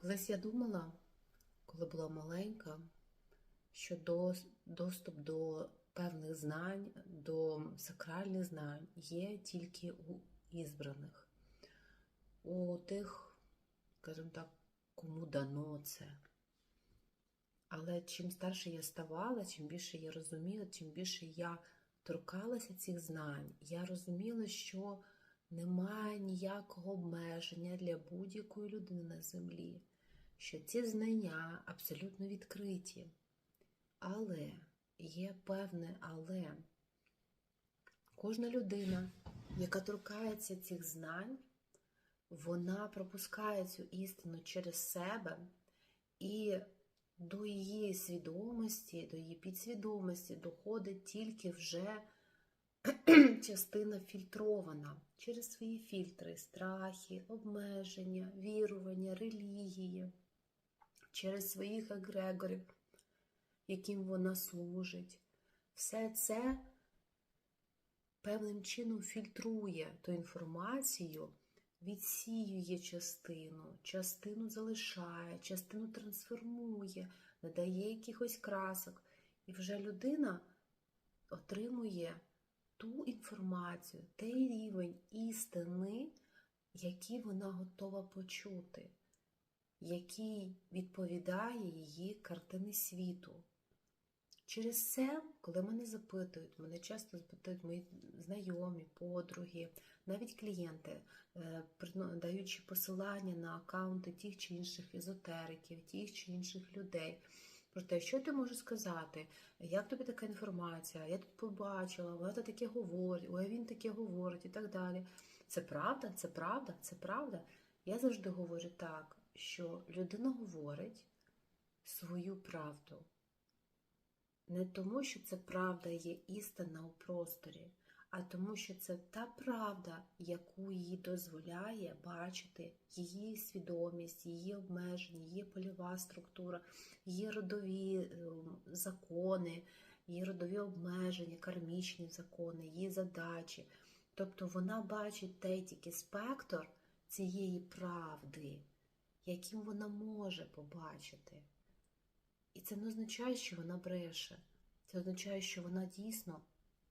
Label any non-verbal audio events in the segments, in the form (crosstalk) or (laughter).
Колись я думала, коли була маленька, що дос- доступ до певних знань, до сакральних знань є тільки у ізбраних, у тих, скажімо так, кому дано це. Але чим старше я ставала, чим більше я розуміла, чим більше я торкалася цих знань, я розуміла, що немає ніякого обмеження для будь-якої людини на землі, що ці знання абсолютно відкриті. Але є певне але. Кожна людина, яка торкається цих знань, вона пропускає цю істину через себе і до її свідомості, до її підсвідомості доходить тільки вже (clears throat) частина фільтрована через свої фільтри, страхи, обмеження, вірування, релігії, через своїх егрегорів, яким вона служить. Все це певним чином фільтрує ту інформацію, відсіює частину, частину залишає, частину трансформує, надає якихось красок. І вже людина отримує ту інформацію, той рівень істини, який вона готова почути, який відповідає її картини світу. Через це, коли мене запитують, мене часто запитують мої знайомі, подруги, навіть клієнти, е, даючи посилання на аккаунти тих чи інших езотериків, тих чи інших людей. Про те, що ти можеш сказати, як тобі така інформація, я тут побачила, вона таке говорить, ой, він таке говорить і так далі. Це правда, це правда, це правда. Я завжди говорю так, що людина говорить свою правду. Не тому, що це правда є істина у просторі, а тому, що це та правда, яку їй дозволяє бачити її свідомість, її обмеження, її польова структура, її родові е, закони, її родові обмеження, кармічні закони, її задачі. Тобто вона бачить той тільки спектр цієї правди, яким вона може побачити. І це не означає, що вона бреше. Це означає, що вона дійсно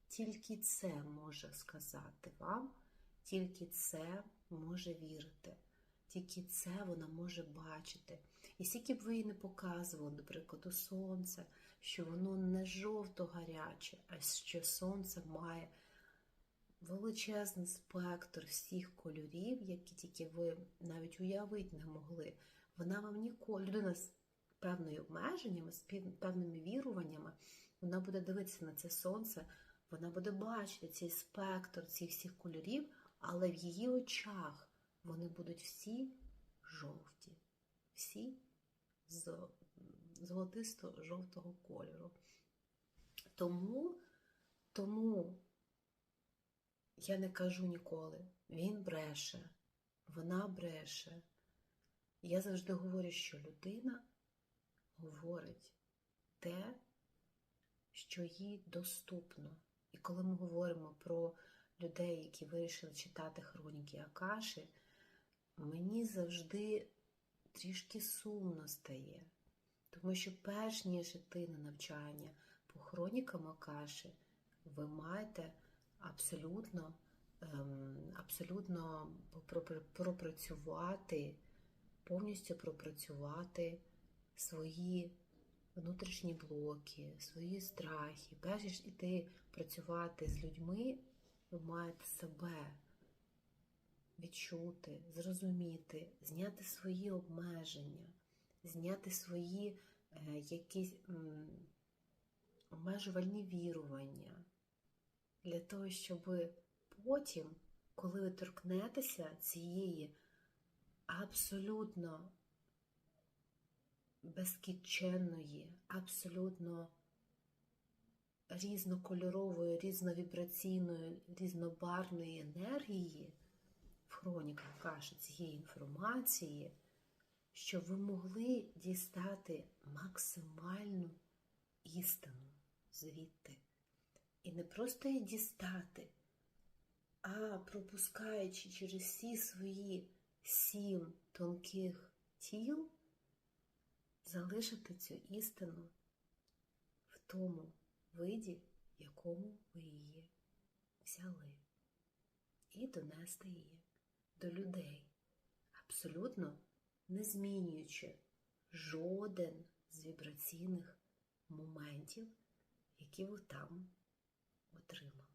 тільки це може сказати вам, тільки це може вірити, тільки це вона може бачити. І скільки б ви їй не показували, наприклад, у сонце, що воно не жовто гаряче, а що сонце має величезний спектр всіх кольорів, які тільки ви навіть уявити не могли. Вона вам ніколи, людина з певними обмеженнями, з певними віруваннями, вона буде дивитися на це сонце, вона буде бачити цей спектр цих всіх кольорів, але в її очах вони будуть всі жовті, всі з золотисто-жовтого кольору. Тому, тому я не кажу ніколи, він бреше, вона бреше. Я завжди говорю, що людина говорить те, що їй доступно. І коли ми говоримо про людей, які вирішили читати хроніки Акаші, мені завжди трішки сумно стає. Тому що перш ніж йти на навчання по хронікам Акаші, ви маєте абсолютно, ем, абсолютно пропрацювати, повністю пропрацювати свої внутрішні блоки, свої страхи. Перш іти працювати з людьми, ви маєте себе відчути, зрозуміти, зняти свої обмеження, зняти свої е, якісь м, обмежувальні вірування для того, щоб потім, коли ви торкнетеся цієї абсолютно безкінченної, абсолютно різнокольорової, різновібраційної, різнобарвної енергії в хроніках каші цієї інформації, щоб ви могли дістати максимальну істину звідти. І не просто її дістати, а пропускаючи через всі свої сім тонких тіл залишити цю істину в тому виді, в якому ви її взяли, і донести її до людей, абсолютно не змінюючи жоден з вібраційних моментів, які ви там отримали.